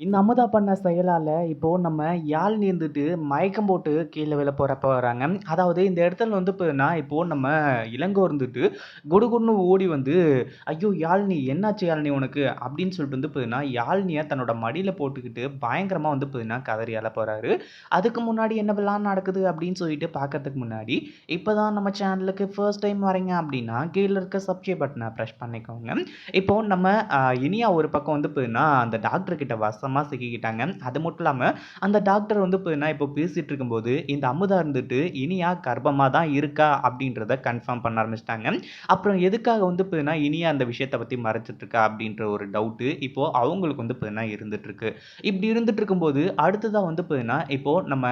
இந்த அமுதா பண்ண செயலால் இப்போது நம்ம யாழ் இருந்துட்டு மயக்கம் போட்டு கீழே விழ போகிறப்ப வராங்க. அதாவது இந்த இடத்துல வந்து பார்த்தீங்கன்னா, இப்போது நம்ம இளங்கோ இருந்துட்டு குடுகுடுன்னு ஓடி வந்து, "ஐயோ! யாழினி என்னாச்சு யாழினி உனக்கு?" அப்படின்னு சொல்லிட்டு வந்து பார்த்தீங்கன்னா, யாழ்னியை தன்னோட மடியில் போட்டுக்கிட்டு பயங்கரமாக வந்து பார்த்தீங்கன்னா, கதறி அழ அதுக்கு முன்னாடி என்ன என்னவெல்லாம் நடக்குது அப்படின்னு சொல்லிட்டு பார்க்கறதுக்கு முன்னாடி, இப்போ தான் நம்ம சேனலுக்கு ஃபர்ஸ்ட் டைம் வரீங்க அப்படின்னா, கீழே இருக்க சப்ஸ்கிரைப் பட்டனை ப்ரெஷ் பண்ணிக்கோங்க. இப்போது நம்ம இனியா ஒரு பக்கம் வந்து பார்த்தீங்கன்னா, அந்த டாக்டர்கிட்ட வச வசமா சிக்கிக்கிட்டாங்க. அது மட்டும் இல்லாமல் அந்த டாக்டர் வந்து பார்த்தீங்கன்னா, இப்போ பேசிகிட்டு இருக்கும்போது, இந்த அமுதா இருந்துட்டு இனியா கர்ப்பமாக தான் இருக்கா அப்படின்றத கன்ஃபார்ம் பண்ண ஆரம்பிச்சிட்டாங்க அப்புறம் எதுக்காக வந்து பார்த்தீங்கன்னா, இனியா அந்த விஷயத்தை பற்றி மறைச்சிட்ருக்கா அப்படின்ற ஒரு டவுட்டு இப்போது அவங்களுக்கு வந்து பார்த்தீங்கன்னா இருந்துகிட்ருக்கு இப்படி இருந்துட்டு இருக்கும்போது, அடுத்ததாக வந்து பார்த்தீங்கன்னா, இப்போது நம்ம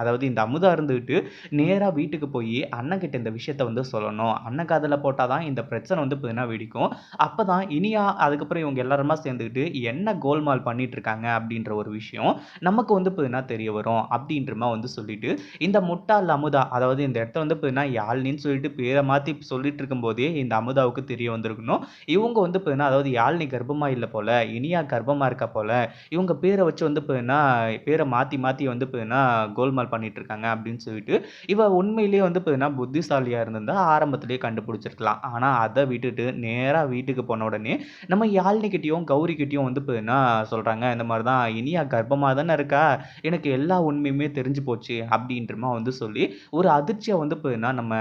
அதாவது இந்த அமுதா இருந்துக்கிட்டு நேராக வீட்டுக்கு போய் அண்ணன்கிட்ட இந்த விஷயத்த வந்து சொல்லணும். அண்ணன் காதில் போட்டால் தான் இந்த பிரச்சனை வந்து பார்த்தீங்கன்னா வெடிக்கும். அப்போ தான் இனியா அதுக்கப்புறம் இவங்க எல்லாருமா சேர்ந்துக்கிட்டு என்ன கோல்மால் இருக்காங்க இருக்காங்க அப்படின்ற ஒரு விஷயம் நமக்கு வந்து பார்த்தீங்கன்னா தெரிய வரும். அப்படின்றமா வந்து சொல்லிட்டு, இந்த முட்டாள் அமுதா அதாவது இந்த இடத்துல வந்து பார்த்தீங்கன்னா, யாழ்னின்னு சொல்லிட்டு பேரை மாற்றி சொல்லிட்டு இருக்கும்போதே இந்த அமுதாவுக்கு தெரிய வந்திருக்கணும். இவங்க வந்து பார்த்தீங்கன்னா, அதாவது யாழ்னி கர்ப்பமா இல்லை போல, இனியா கர்ப்பமா இருக்கா போல. இவங்க பேரை வச்சு வந்து பார்த்தீங்கன்னா, பேரை மாற்றி மாற்றி வந்து பார்த்தீங்கன்னா, கோல்மால் பண்ணிட்டு இருக்காங்க அப்படின்னு சொல்லிட்டு, இவ உண்மையிலேயே வந்து பார்த்தீங்கன்னா, புத்திசாலியாக இருந்திருந்தா ஆரம்பத்திலேயே கண்டுபிடிச்சிருக்கலாம். ஆனால் அதை விட்டுட்டு நேராக வீட்டுக்கு போன உடனே, நம்ம யாழினி கிட்டயும், கௌரி கிட்டேயும் வந்து பார்த்தீங்கன்னா சொல்கிறாங்க இந்த மாதிரி தான் "இனியா கர்ப்பமாக தானே இருக்கா, எனக்கு எல்லா உண்மையுமே தெரிஞ்சு போச்சு." அப்படின்றமா வந்து சொல்லி, ஒரு அதிர்ச்சியை வந்து பார்த்தீங்கன்னா, நம்ம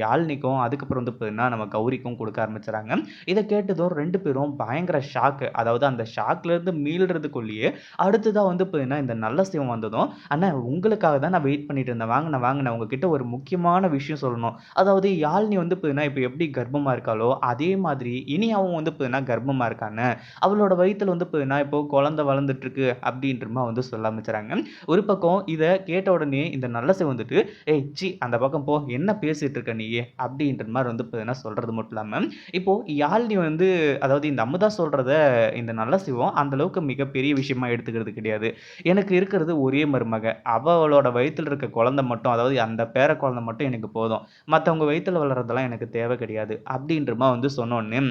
யாழ்னிக்கும் அதுக்கப்புறம் வந்து பார்த்தீங்கன்னா, நம்ம கௌரிக்கும் கொடுக்க ஆரம்பிச்சுறாங்க. இதை கேட்டதும் ரெண்டு பேரும் பயங்கர ஷாக்கு. அதாவது அந்த ஷாக்லேருந்து மீளுறதுக்குள்ளேயே அடுத்ததாக வந்து பார்த்தீங்கன்னா, இந்த நல்ல சிவம் வந்ததும், அண்ணா உங்களுக்காக தான் நான் வெயிட் பண்ணிட்டு இருந்தேன். வாங்கண்ணே, வாங்கின உங்ககிட்ட ஒரு முக்கியமான விஷயம் சொல்லணும்." அதாவது யாழ்னி வந்து பார்த்தீங்கன்னா, இப்போ எப்படி கர்ப்பமாக இருக்காளோ, அதே மாதிரி இனியாவும் வந்து பார்த்தீங்கன்னா கர்ப்பமாக இருக்கான்னு அவளோட வயிற்றில் வந்து பார்த்தீங்கன்னா, இப்போ குழந்தை வளர்ந்து நடந்துட்டுருக்கு அப்படின்றமா வந்து சொல்ல ஆரம்பிச்சுறாங்க. ஒரு பக்கம் இதை கேட்ட உடனே இந்த நல்ல சிவம் வந்துட்டு, "ஏய் ச்சீ அந்த பக்கம் போ. என்ன பேசிகிட்டு இருக்க நீ அப்படின்ற மாதிரி வந்து பார்த்தீங்கன்னா சொல்கிறது மட்டும் இல்லாமல் இப்போது யாழினி வந்து அதாவது இந்த அமுதா சொல்கிறத இந்த நல்ல சிவம் அந்த அளவுக்கு மிகப்பெரிய விஷயமா எடுத்துக்கிறது கிடையாது. எனக்கு இருக்கிறது ஒரே மருமக. அவளோட வயிற்றில் இருக்க குழந்தை மட்டும் அதாவது அந்த பேர குழந்தை மட்டும் எனக்கு போதும். மற்றவங்க வயிற்றில் வளர்றதெல்லாம் எனக்கு தேவை கிடையாது. அப்படின்றமா வந்து சொன்னோன்னு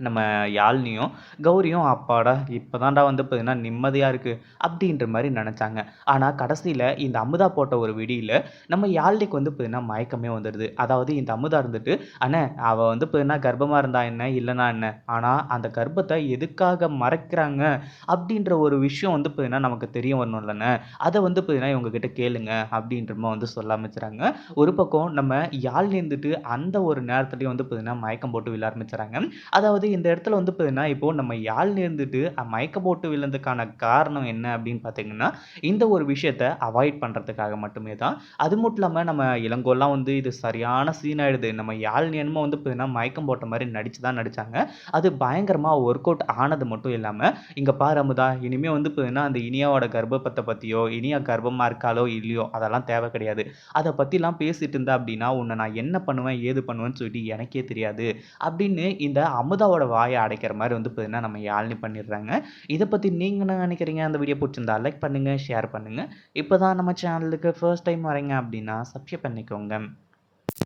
நம்ம யாழ்னியும் கௌரியும் அப்பாடா! இப்போ தான்டா வந்து பார்த்தீங்கன்னா நிம்மதியாக இருக்குது அப்படின்ற மாதிரி நினச்சாங்க ஆனால் கடைசியில் இந்த அமுதா போட்ட ஒரு விடியில் நம்ம யாழ்னிக்கு வந்து பார்த்தீங்கன்னா மயக்கமே வந்துடுது அதாவது இந்த அமுதா இருந்துட்டு, "அண்ணே அவள் வந்து பார்த்தீங்கன்னா கர்ப்பமாக இருந்தா என்ன, இல்லைனா என்ன? ஆனால் அந்த கர்ப்பத்தை எதுக்காக மறைக்கிறாங்க அப்படின்ற ஒரு விஷயம் வந்து பார்த்தீங்கன்னா நமக்கு தெரிய வரணும்லண்ணே. அதை வந்து பார்த்தீங்கன்னா இவங்க கிட்ட கேளுங்க." அப்படின்ற வந்து சொல்ல ஆரம்பிச்சுறாங்க. ஒரு பக்கம் நம்ம யாழ்னி இருந்துட்டு அந்த ஒரு நேரத்துலேயும் வந்து பார்த்தீங்கன்னா மயக்கம் போட்டு விழ ஆரம்பிச்சுறாங்க. அதாவது இந்த இடத்துல வந்து பார்த்தீங்கன்னா, இப்போது நம்ம யாழ் இருந்துட்டு மயக்கம் போட்டு விழுந்ததுக்கான காரணம் என்ன அப்படின்னு பார்த்தீங்கன்னா, இந்த ஒரு விஷயத்த அவாய்ட் பண்ணுறதுக்காக மட்டுமே தான். அது மட்டும் இல்லாமல் நம்ம இளங்கோலாம் வந்து இது சரியான சீன் ஆயிடுது. நம்ம யாழ் என்னமோ வந்து பார்த்தீங்கன்னா மயக்கம் போட்ட மாதிரி நடிச்சு தான் நடித்தாங்க அது பயங்கரமாக ஒர்க் அவுட் ஆனது மட்டும் இல்லாமல் இங்கே பாரு அமுதா, இனிமேல் வந்து பார்த்தீங்கன்னா அந்த இனியாவோட கர்ப்பத்தை பற்றியோ இனியா கர்ப்பமாக இருக்காளோ இல்லையோ அதெல்லாம் தேவை கிடையாது. அதை பற்றிலாம் பேசிட்டு இருந்தா அப்படின்னா, உன்னை நான் என்ன பண்ணுவேன், ஏது பண்ணுவேன்னு சொல்லிட்டு எனக்கே தெரியாது." அப்படின்னு இந்த அமுதாவோட வாயை அடைக்கிற மாதிரி வந்து பார்த்தீங்கன்னா, நம்ம யாழ்னி பண்ணிடுறாங்க. இதை பற்றி நீங்கள் என்ன நினைக்கிறீங்க அந்த வீடியோ பிடிச்சிருந்தா லைக் பண்ணுங்க, ஷேர் பண்ணுங்க. இப்போ தான் நம்ம சேனலுக்கு ஃபர்ஸ்ட் டைம் வரீங்க அப்படின்னா சப்ஸ்கிரைப் பண்ணிக்கோங்க.